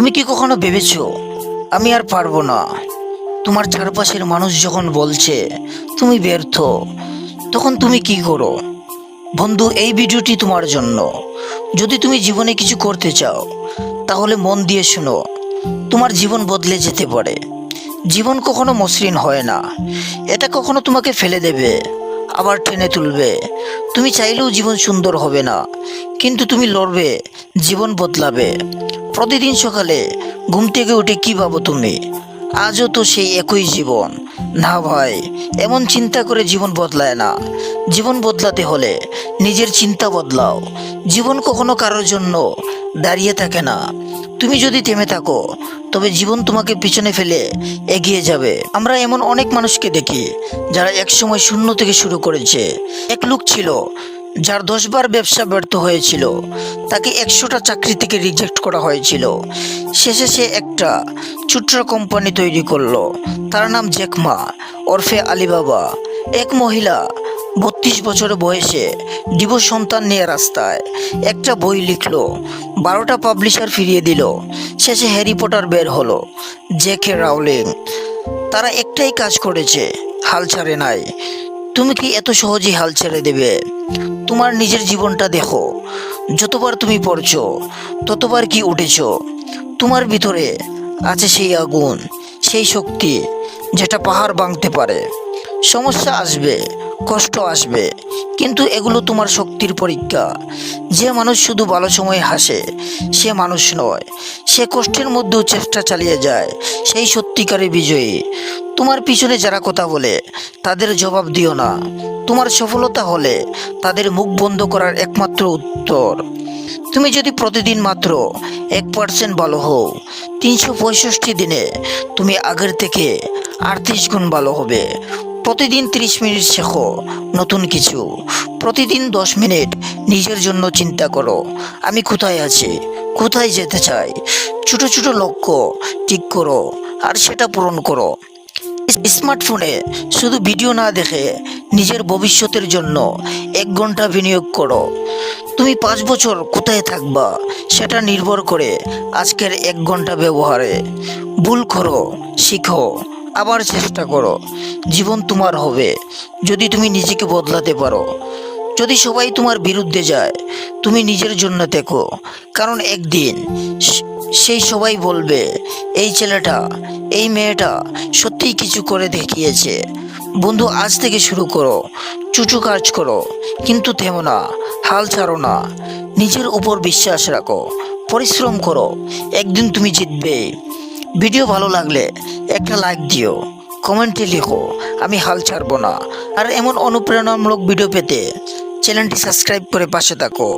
তুমি কি কখনো ভেবেছো? আমি আর পারব না। তোমার চারপাশের মানুষ যখন বলছে, তুমি ব্যর্থ তখন তুমি কি করো? বন্ধু, এই ভিডিওটি তোমার জন্য। যদি তুমি জীবনে কিছু করতে চাও, তাহলে মন দিয়ে শুনো। তোমার জীবন বদলে যেতে পারে। জীবন কখনো মসৃণ হয় না। এটা কখনো তোমাকে ফেলে দেবে, আবার টেনে তুলবে। তুমি চাইলেও জীবন সুন্দর হবে না, কিন্তু তুমি লড়বে, জীবন বদলাবে। প্রতিদিন সকালে ঘুম থেকে উঠে কি ভাবো তুমি? আজও তো সেই একই জীবন। না ভাই, এমন চিন্তা করে জীবন বদলায় না। জীবন বদলাতে হলে নিজের চিন্তা বদলাও। জীবন কখনো কারোর জন্য দাঁড়িয়ে থাকে না। তুমি যদি থেমে থাকো, তবে জীবন তোমাকে পিছনে ফেলে এগিয়ে যাবে। আমরা এমন অনেক মানুষকে দেখি, যারা একসময় শূন্য থেকে শুরু করেছে। এক লোক ছিল যার দশবার ব্যবসা ব্যর্থ হয়েছিল, তাকে একশোটা চাকরি থেকে রিজেক্ট করা হয়েছিল। শেষে সে একটা ছোট্ট কোম্পানি তৈরি করল। তার নাম জেকমা, ওরফে আলিবাবা। এক মহিলা বত্রিশ বছর বয়সে ডিভো সন্তান নিয়ে রাস্তায় একটা বই লিখল, বারোটা পাবলিশার ফিরিয়ে দিল। শেষে হ্যারি পটার বের হলো, জেকে রাউলিং। তারা একটাই কাজ করেছে, হাল ছাড়ে নাই। তুমি কি এত সহজেই হাল ছেড়ে দেবে? তোমার নিজের জীবনটা দেখো। যতবার তুমি পড়ছো, ততবার কি উঠেছ, তোমার ভিতরে আছে সেই আগুন, সেই শক্তি যেটা পাহাড় ভাঙতে পারে। সমস্যা আসবে কষ্ট আসবে। কিন্তু এগুলো তোমার শক্তির পরীক্ষা। যে মানুষ শুধু ভালো সময় হাসে, সে মানুষ নয়। সে কষ্টের মধ্যেও চেষ্টা চালিয়ে যায়, সেই সত্যিকারের বিজয়ী। তোমার পিছনে যারা কথা বলে, তাদের জবাব দিও না। তোমার সফলতা হলে তাদের মুখ বন্ধ করার একমাত্র উত্তর। তুমি যদি প্রতিদিন মাত্র এক পার্সেন্ট ভালো হও, তিনশো পঁয়ষট্টি দিনে তুমি আগের থেকে আটত্রিশ গুণ ভালো হবে। প্রতিদিন তিরিশ মিনিট শেখো। নতুন কিছু। প্রতিদিন দশ মিনিট। নিজের জন্য চিন্তা করো। আমি কোথায় আছি? কোথায় যেতে চাই? ছোট ছোট লক্ষ্য ঠিক করো আর সেটা পূরণ করো। স্মার্টফোনে শুধু ভিডিও না দেখে নিজের ভবিষ্যতের জন্য এক ঘণ্টা বিনিয়োগ করো। তুমি পাঁচ বছর কোথায় থাকবা সেটা নির্ভর করে আজকের এক ঘণ্টা ব্যবহারে। ভুল করো, শিখো। আবার চেষ্টা করো। জীবন তোমার হবে, যদি তুমি নিজেকে বদলাতে পারো। যদি সবাই তোমার বিরুদ্ধে যায়, তুমি নিজের জন্য দেখো। কারণ একদিন সেই সবাই বলবে, এই ছেলেটা, এই মেয়েটা সত্যিই কিছু করে দেখিয়েছে। বন্ধু, আজ থেকে শুরু করো। চুচু কাজ করো, কিন্তু থেমো না, হাল ছাড়ো না। নিজের উপর বিশ্বাস রাখো, পরিশ্রম করো। একদিন তুমি জিতবে। ভিডিও ভালো লাগলে একটা লাইক দিও কমেন্টে লেখো, আমি হাল ছাড়বো না। আর এমন অনুপ্রেরণামূলক ভিডিও পেতে চ্যানেলটি সাবস্ক্রাইব করে পাশে থাকো।